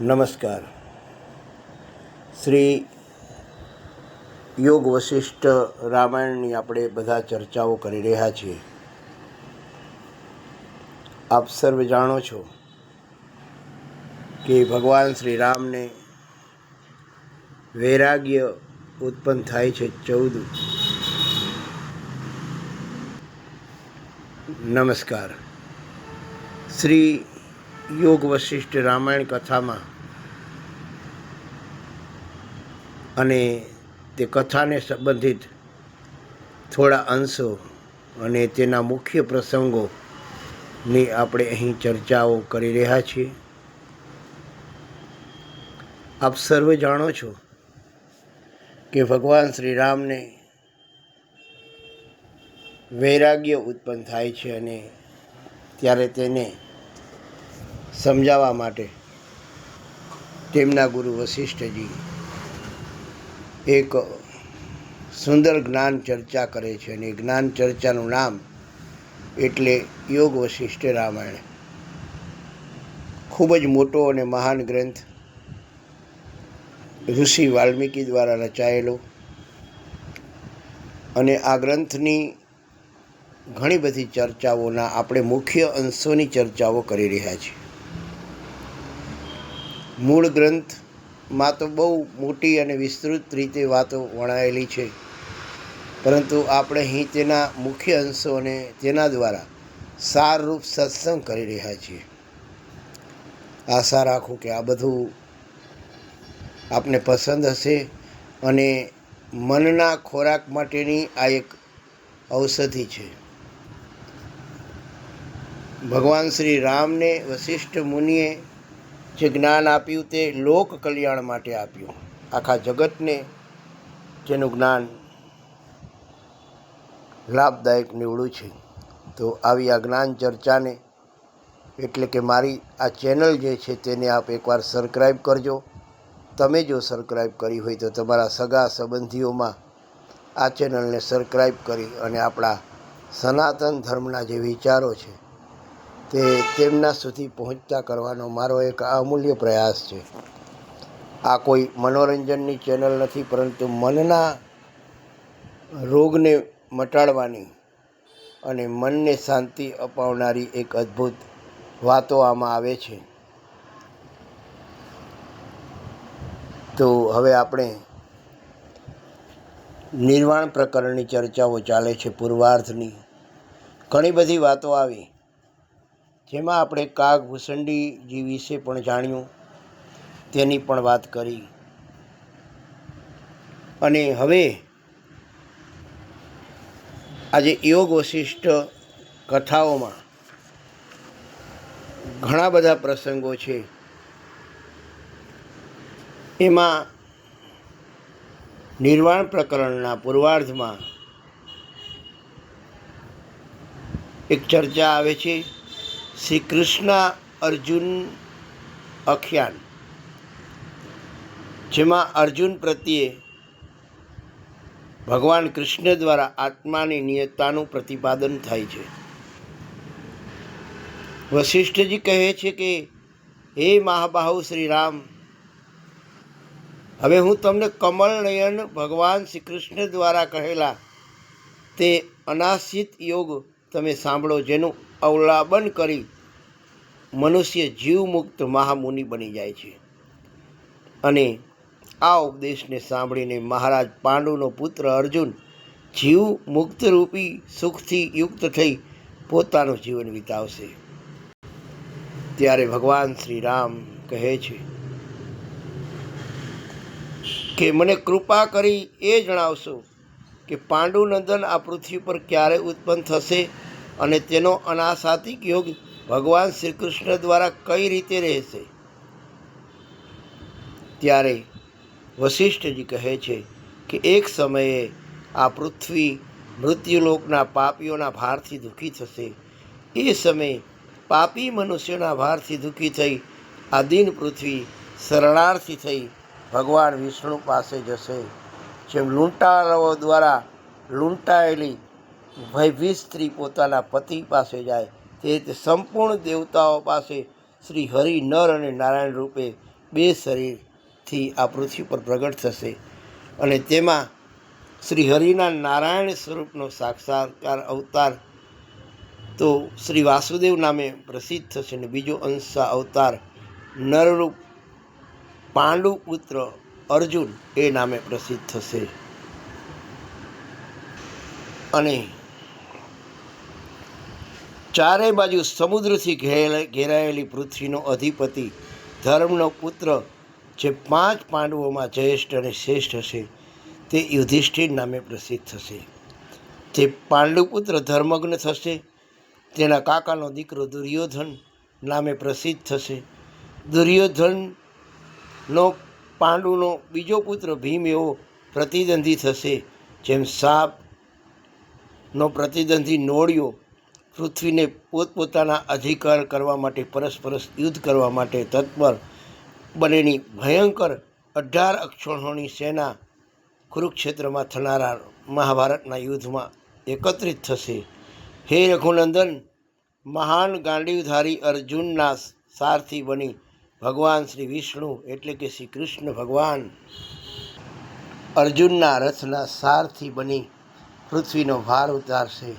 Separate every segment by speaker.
Speaker 1: નમસ્કાર. શ્રી યોગ વશિષ્ઠ રામાયણની આપણે બધા ચર્ચાઓ કરી રહ્યા છીએ. આપ સર્વ જાણો છો કે ભગવાન શ્રી રામને વૈરાગ્ય ઉત્પન્ન થાય છે ચૌદ. નમસ્કાર. શ્રી યોગ વશિષ્ઠ રામાયણ કથામાં અને તે કથાને સંબંધિત થોડા અંશો અને તેના મુખ્ય પ્રસંગોની આપણે અહીં ચર્ચાઓ કરી રહ્યા છીએ. આપ સર્વે જાણો છો કે ભગવાન શ્રી રામને વૈરાગ્ય ઉત્પન્ન થાય છે અને ત્યારે તેને સમજાવવા માટે તેમના ગુરુ વશિષ્ઠજી એક સુંદર જ્ઞાન ચર્ચા કરે છે અને જ્ઞાન ચર્ચાનું નામ એટલે યોગ વશિષ્ઠ રામાયણ. ખૂબ જ મોટો અને મહાન ગ્રંથ ઋષિ વાલ્મીકી દ્વારા રચાયેલો અને આ ગ્રંથની ઘણી બધી ચર્ચાઓના આપણે મુખ્ય અંશોની ચર્ચાઓ કરી રહ્યા છીએ. મૂળ ગ્રંથમાં તો બહુ મોટી અને વિસ્તૃત રીતે વાતો વણાયેલી છે. પરંતુ આપણે અહીં તેના મુખ્ય અંશો અને તેના દ્વારા સારરૂપ સત્સંગ કરી રહ્યા છીએ. આશા રાખું કે આ બધું આપને પસંદ હશે અને મનના ખોરાક માટેની આ એક ઔષધિ છે. ભગવાન શ્રી રામને વશિષ્ઠ મુનિએ જે જ્ઞાન આપ્યું તે લોક કલ્યાણ માટે આપ્યું. આખા જગતને જેનું જ્ઞાન લાભદાયક નીવડું છે. તો આવી આ જ્ઞાન ચર્ચાને એટલે કે મારી આ ચેનલ જે છે તેને આપ એકવાર સબસ્ક્રાઈબ કરજો. તમે જો સબસ્ક્રાઈબ કરી હોય તો તમારા સગા સંબંધીઓમાં આ ચેનલને સબસ્ક્રાઈબ કરી અને આપણા સનાતન ધર્મના જે વિચારો છે તે તેમના સુધી પહોંચતા કરવાનો મારો એક અમૂલ્ય પ્રયાસ છે. આ કોઈ મનોરંજનની ચેનલ નથી, પરંતુ મનના રોગને મટાડવાની અને મનને શાંતિ અપાવનારી એક અદ્ભુત વાતો આમાં આવે છે. તો હવે આપણે નિર્વાણ પ્રકરણની ચર્ચાઓ ચાલે છે, પૂર્વાર્ધની. ઘણી બધી વાતો આવી. જેમાં આપણે કાગ ભૂસંડીજી વિશે પણ જાણ્યું, તેની પણ વાત કરી. અને હવે આજે યોગ વશિષ્ઠ કથાઓમાં ઘણા બધા પ્રસંગો છે. એમાં નિર્વાણ પ્રકરણના પૂર્વાર્ધમાં એક ચર્ચા આવે છે. શ્રી કૃષ્ણ અર્જુન અખ્યાન, જેમાં અર્જુન પ્રત્યે ભગવાન કૃષ્ણ દ્વારા આત્માની નિયતતાનું પ્રતિપાદન થાય છે. વશિષ્ઠજી કહે છે કે, હે મહાબાહુ શ્રી રામ હવે હું તમને કમળનયન ભગવાન શ્રી કૃષ્ણ દ્વારા કહેલા તે અનાશિત યોગ તમે સાંભળો જેનું અવલાબન કરી મનુષ્ય જીવ મુક્ત મહામુનિ બની જાય છે. અને આ ઉપદેશને સાંભળીને મહારાજ પાંડુનો પુત્ર અર્જુન જીવ મુક્ત રૂપી સુખથી યુક્ત થઈ પોતાનું જીવન વિતાવશે. ત્યારે ભગવાન શ્રી રામ કહે છે કે, મને કૃપા કરી એ જણાવશો કે પાંડુનંદન આ પૃથ્વી પર ક્યારે ઉત્પન્ન થશે અને તેનો અનાસાતિક યોગ ભગવાન શ્રી કૃષ્ણ દ્વારા કઈ રીતે રહેશે? ત્યારે વશિષ્ઠજી કહે છે કે એક સમયે આ પૃથ્વી મૃત્યુલોકના પાપીઓના ભારથી દુઃખી થશે. એ સમયે પાપી મનુષ્યોના ભારથી દુઃખી થઈ આ દિન પૃથ્વી શરણાર્થી થઈ ભગવાન વિષ્ણુ પાસે જશે. જેમ લૂંટારાઓ દ્વારા લૂંટાયેલી ભયભીત સ્ત્રી પોતાના પતિ પાસે જાય, તે રીતે સંપૂર્ણ દેવતાઓ પાસે શ્રી હરિ નર અને નારાયણ રૂપે બે શરીરથી આ પૃથ્વી પર પ્રગટ થશે. અને તેમાં શ્રી હરિના નારાયણ સ્વરૂપનો સાક્ષાત્કાર અવતાર તો શ્રી વાસુદેવ નામે પ્રસિદ્ધ થશે. અને બીજો અંશા અવતાર નરરૂપ પાંડુ પુત્ર અર્જુન એ નામે પ્રસિદ્ધ થશે. અને ચારે બાજુ સમુદ્રથી ઘેરાય- ઘેરાયેલી પૃથ્વીનો અધિપતિ, ધર્મનો પુત્ર, જે પાંચ પાંડવોમાં જ્યેષ્ઠ અને શ્રેષ્ઠ હશે, તે યુધિષ્ઠિર નામે પ્રસિદ્ધ થશે. તે પાંડુપુત્ર ધર્મગ્ન થશે, તેના કાકાનો દીકરો દુર્યોધન નામે પ્રસિદ્ધ થશે. દુર્યોધનનો પાંડુનો બીજો પુત્ર ભીમ એવો પ્રતિદ્વંદી થશે. જેમ સાપનો પ્રતિદ્વંદી નોળિયો પૃથ્વીને પોતપોતાના અધિકાર કરવા માટે પરસ્પરસ યુદ્ધ કરવા માટે તત્પર બનેની ભયંકર અઢાર અક્ષોણોની સેના કુરુક્ષેત્રમાં થનારા મહાભારતના યુદ્ધમાં એકત્રિત થશે. હે રઘુનંદન, મહાન ગાંડીવધારી અર્જુનના સારથી બની ભગવાન શ્રી વિષ્ણુ એટલે કે શ્રી કૃષ્ણ ભગવાન અર્જુનના રથના સારથી બની પૃથ્વીનો ભાર ઉતારશે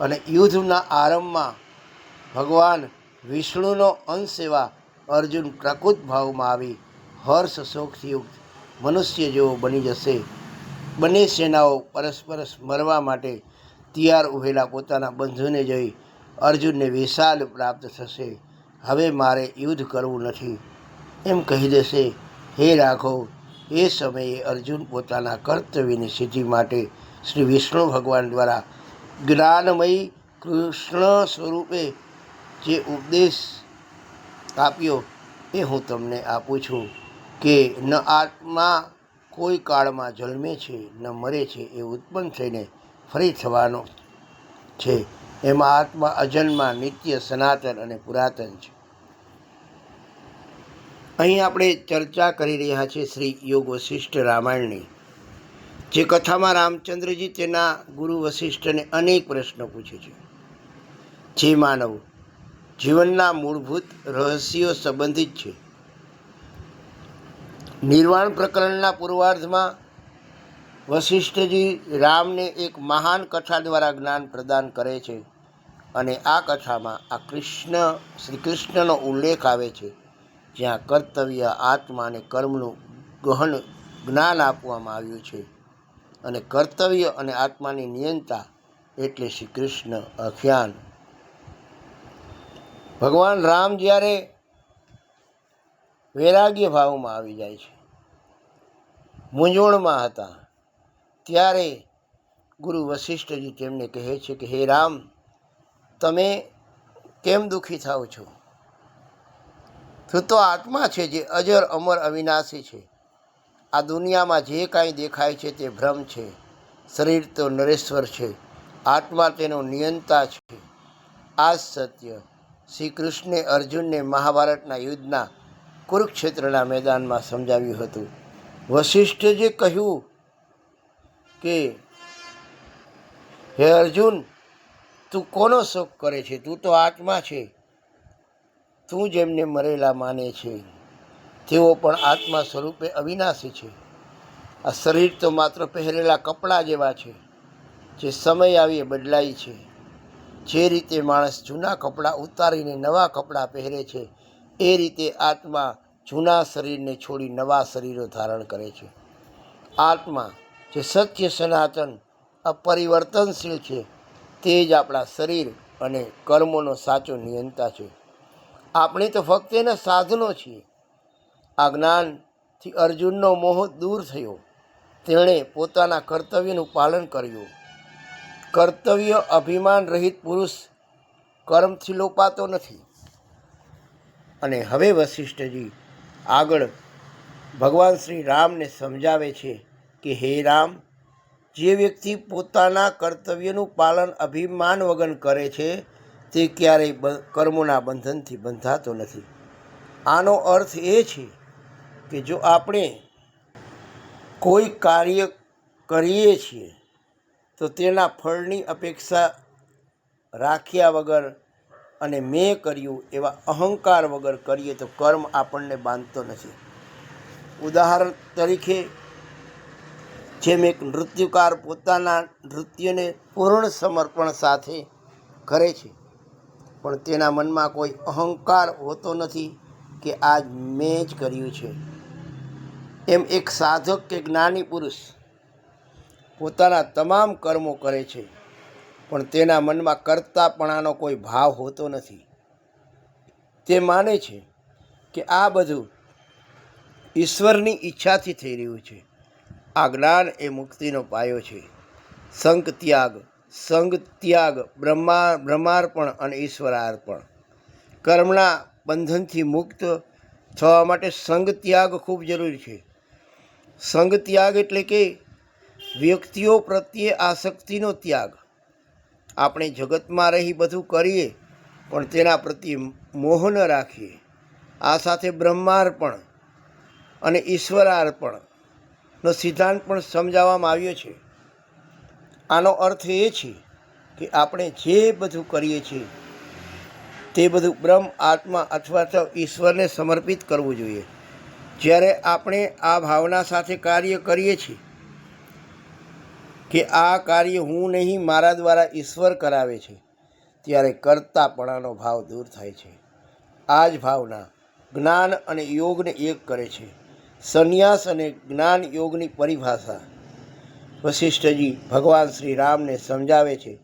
Speaker 1: અને યુદ્ધના આરંભમાં ભગવાન વિષ્ણુનો અંશ એવા અર્જુન પ્રકૃત ભાવમાં આવી હર્ષ શોકથી યુક્ત મનુષ્ય જેવો બની જશે. બંને સેનાઓ પરસ્પરસ મરવા માટે તૈયાર ઉભેલા પોતાના બંધુને જોઈ અર્જુનને વિશાલ પ્રાપ્ત થશે. હવે મારે યુદ્ધ કરવું નથી. એમ કહી દેશે, હે રાઘવ, એ સમયે અર્જુન પોતાના કર્તવ્યની સિદ્ધિ માટે શ્રી વિષ્ણુ ભગવાન દ્વારા જ્ઞાનમયી કૃષ્ણ સ્વરૂપે જે ઉપદેશ આપ્યો, એ હું તમને આપું છું કે ન આત્મા કોઈ કાળમાં જન્મે છે, ન મરે છે, એ ઉત્પન્ન થઈને ફરી થવાનો છે. એમાં આત્મા અજન્મા, નિત્ય સનાતન અને પુરાતન છે. અહીં આપણે ચર્ચા કરી રહ્યા છીએ શ્રી યોગ વશિષ્ઠ રામાયણની. જે કથામાં રામચંદ્રજી તેના ગુરુ વશિષ્ઠને અનેક પ્રશ્નો પૂછે છે. જે માનવ જીવનના મૂળભૂત રહસ્યો સંબંધિત છે. નિર્વાણ પ્રકરણના પૂર્વાર્ધમાં વશિષ્ઠજી રામને એક મહાન કથા દ્વારા જ્ઞાન પ્રદાન કરે છે અને આ કથામાં આ કૃષ્ણ, શ્રી કૃષ્ણનો ઉલ્લેખ આવે છે. જ્યાં કર્તવ્ય, આત્મા અને કર્મનું ગહન જ્ઞાન આપવામાં આવ્યું છે. અને કર્તવ્ય અને આત્માની નિયંતા એટલે શ્રી કૃષ્ણ અખ્યાન ભગવાન રામ જ્યારે વૈરાગ્ય ભાવમાં આવી જાય છે, મૂંઝવણમાં હતા, ત્યારે ગુરુ વશિષ્ઠજી તેમને કહે છે કે, હે રામ, તમે કેમ દુઃખી થાઓ છો? તું તો આત્મા છે જે અજર, અમર, અવિનાશી છે. આ દુનિયામાં જે કાંઈ દેખાય છે તે ભ્રમ છે. શરીર તો નરેશ્વર છે. આત્મા તેનો નિયંતા છે. આ સત્ય. શ્રી કૃષ્ણે અર્જુનને મહાભારતના યુદ્ધના કુરુક્ષેત્રના મેદાનમાં સમજાવ્યું હતું. વશિષ્ઠજે કહ્યું કે, હે અર્જુન, તું કોનો શોક કરે છે? તું તો આત્મા છે. તું જેમને મરેલા માને છે. તેઓ પણ આત્મા સ્વરૂપે અવિનાશી છે. આ શરીર તો માત્ર પહેરેલા કપડાં જેવા છે, જે સમય આવીએ બદલાય છે. જે રીતે માણસ જૂના કપડાં ઉતારીને નવા કપડાં પહેરે છે, એ રીતે આત્મા જૂના શરીરને છોડી નવા શરીરો ધારણ કરે છે. આત્મા જે સત્ય, સનાતન, અપરિવર્તનશીલ છે, તે જ આપણા શરીર અને કર્મોનો સાચો નિયંતા છે. આપણે તો ફક્ત એના સાધનો છીએ. આ જ્ઞાનથી અર્જુનનો મોહ દૂર થયો. તેણે પોતાના કર્તવ્યનું પાલન કર્યું. કર્તવ્ય અભિમાન રહિત પુરુષ કર્મથી લોપાતો નથી. અને હવે વશિષ્ઠજી આગળ ભગવાન શ્રી રામને સમજાવે છે કે હે રામ, જે વ્યક્તિ પોતાના કર્તવ્યનું પાલન અભિમાન વગર કરે છે તે ક્યારેય કર્મોના બંધનથી બંધાતો નથી. આનો અર્થ એ છે કે જો આપણે કોઈ કાર્ય કરીએ છીએ, તો તેના ફળની અપેક્ષા રાખ્યા વગર અને મેં કર્યું એવા અહંકાર વગર કરીએ તો કર્મ આપણને બાંધતો નથી. ઉદાહરણ તરીકે, જેમ એક નૃત્યકાર પોતાના નૃત્યને પૂર્ણ સમર્પણ સાથે કરે છે પણ તેના મનમાં કોઈ અહંકાર હોતો નથી કે આજ મેં જ કર્યું છે. એમ એક સાધક કે જ્ઞાની પુરુષ પોતાના તમામ કર્મો કરે છે, પણ તેના મનમાં કરતાપણાનો કોઈ ભાવ હોતો નથી. તે માને છે કે આ બધું ઈશ્વરની ઈચ્છાથી થઈ રહ્યું છે. આ જ્ઞાન એ મુક્તિનો પાયો છે. સંક ત્યાગ સંગ ત્યાગ બ્રહ્મા, બ્રહ્માર્પણ અને ઈશ્વરાર્પણ. કર્મના બંધનથી મુક્ત થવા માટે સંગ ત્યાગ ખૂબ જરૂરી છે. સંગ ત્યાગ એટલે કે વ્યક્તિઓ પ્રત્યે આસક્તિનો ત્યાગ. આપણે જગતમાં રહી બધું કરીએ, પણ તેના પ્રત્યે મોહ ન રાખીએ. આ સાથે બ્રહ્માર્પણ અને ઈશ્વરાર્પણનો સિદ્ધાંત પણ સમજાવવામાં આવ્યો છે. આનો અર્થ એ છે કે આપણે જે બધું કરીએ છીએ, તે બધું બ્રહ્મ, આત્મા અથવા તો ઈશ્વરને સમર્પિત કરવું જોઈએ. જ્યારે આપણે આ ભાવના સાથે કાર્ય કરીએ છીએ કે આ કાર્ય હું નહીં, મારા દ્વારા ઈશ્વર કરાવે છે, ત્યારે કરતાપણાનો ભાવ દૂર થાય છે. આ જ ભાવના જ્ઞાન અને યોગને એક કરે છે. સંન્યાસ અને જ્ઞાન યોગની પરિભાષા વશિષ્ઠજી ભગવાન શ્રી રામને સમજાવે છે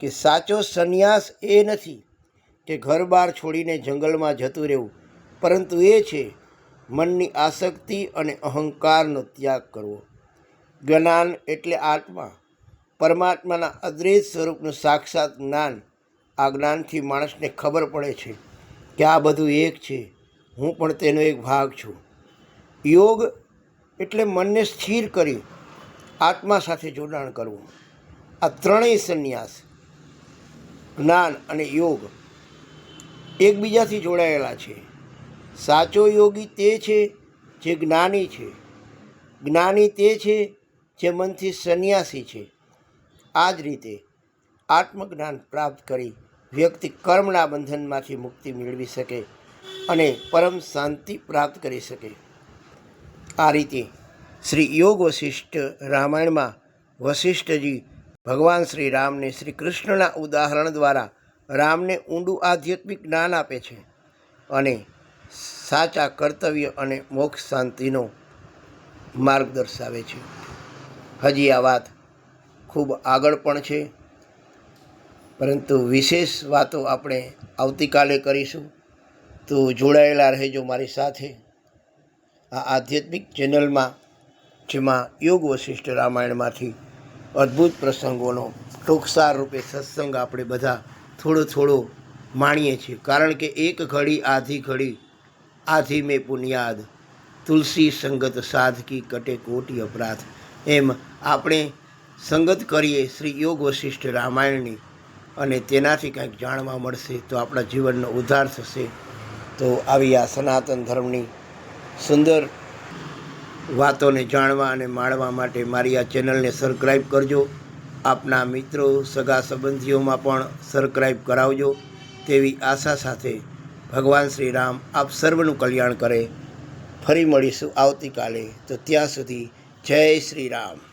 Speaker 1: કે સાચો સંન્યાસ એ નથી કે ઘર બહાર છોડીને જંગલમાં જતું રહેવું. પરંતુ એ છે મનની આસક્તિ અને અહંકારનો ત્યાગ કરવો. જ્ઞાન એટલે આત્મા. પરમાત્માના અદ્વૈત સ્વરૂપનું સાક્ષાત જ્ઞાન આ જ્ઞાનથી માણસને ખબર પડે છે કે આ બધું એક છે. હું પણ તેનો એક ભાગ છું. યોગ એટલે મનને સ્થિર કરી આત્મા સાથે જોડાણ કરવું. આ ત્રણેય સંન્યાસ, જ્ઞાન અને યોગ એકબીજાથી જોડાયેલા છે. સાચો યોગી તે છે જે જ્ઞાની છે. જ્ઞાની તે છે જે મનથી સંન્યાસી છે. આ જ રીતે આત્મજ્ઞાન પ્રાપ્ત કરી વ્યક્તિ કર્મના બંધનમાંથી મુક્તિ મેળવી શકે અને પરમ શાંતિ પ્રાપ્ત કરી શકે. આ રીતે શ્રી યોગ વશિષ્ઠ રામાયણમાં વશિષ્ઠજી ભગવાન શ્રી રામને શ્રી કૃષ્ણના ઉદાહરણ દ્વારા રામને ઊંડું આધ્યાત્મિક જ્ઞાન આપે છે અને સાચા કર્તવ્ય અને મોક્ષ શાંતિનો માર્ગ દર્શાવે છે. હજી આ વાત ખૂબ આગળ પણ છે. પરંતુ વિશેષ વાતો આપણે આવતીકાલે કરીશું. તો જોડાયેલા રહેજો મારી સાથે. આ આધ્યાત્મિક ચેનલમાં જેમાં યોગ વશિષ્ઠ રામાયણમાંથી અદ્ભુત પ્રસંગોનો ટૂંકસાર રૂપે સત્સંગ આપણે બધા થોડો થોડો માણીએ છીએ. કારણ કે એક ઘડી, આધી ઘડી, આધી મેં પુનિયાદ, તુલસી સંગત સાધકી કટે કોટી અપરાધ. એમ આપણે સંગત કરીએ શ્રી યોગ વશિષ્ઠ રામાયણની અને તેનાથી કંઈક જાણવા મળશે તો આપણા જીવનનો ઉદ્ધાર થશે. તો આવી આ સનાતન ધર્મની સુંદર વાતોને જાણવા અને માણવા માટે મારી આ ચેનલને સબસ્ક્રાઈબ કરજો. આપના મિત્રો, સગા સંબંધીઓમાં પણ સબસ્ક્રાઈબ કરાવજો. તેવી આશા સાથે ભગવાન શ્રી રામ આપ સર્વનું કલ્યાણ કરે. ફરી મળીશું આવતીકાલે. તો ત્યાં સુધી જય શ્રી રામ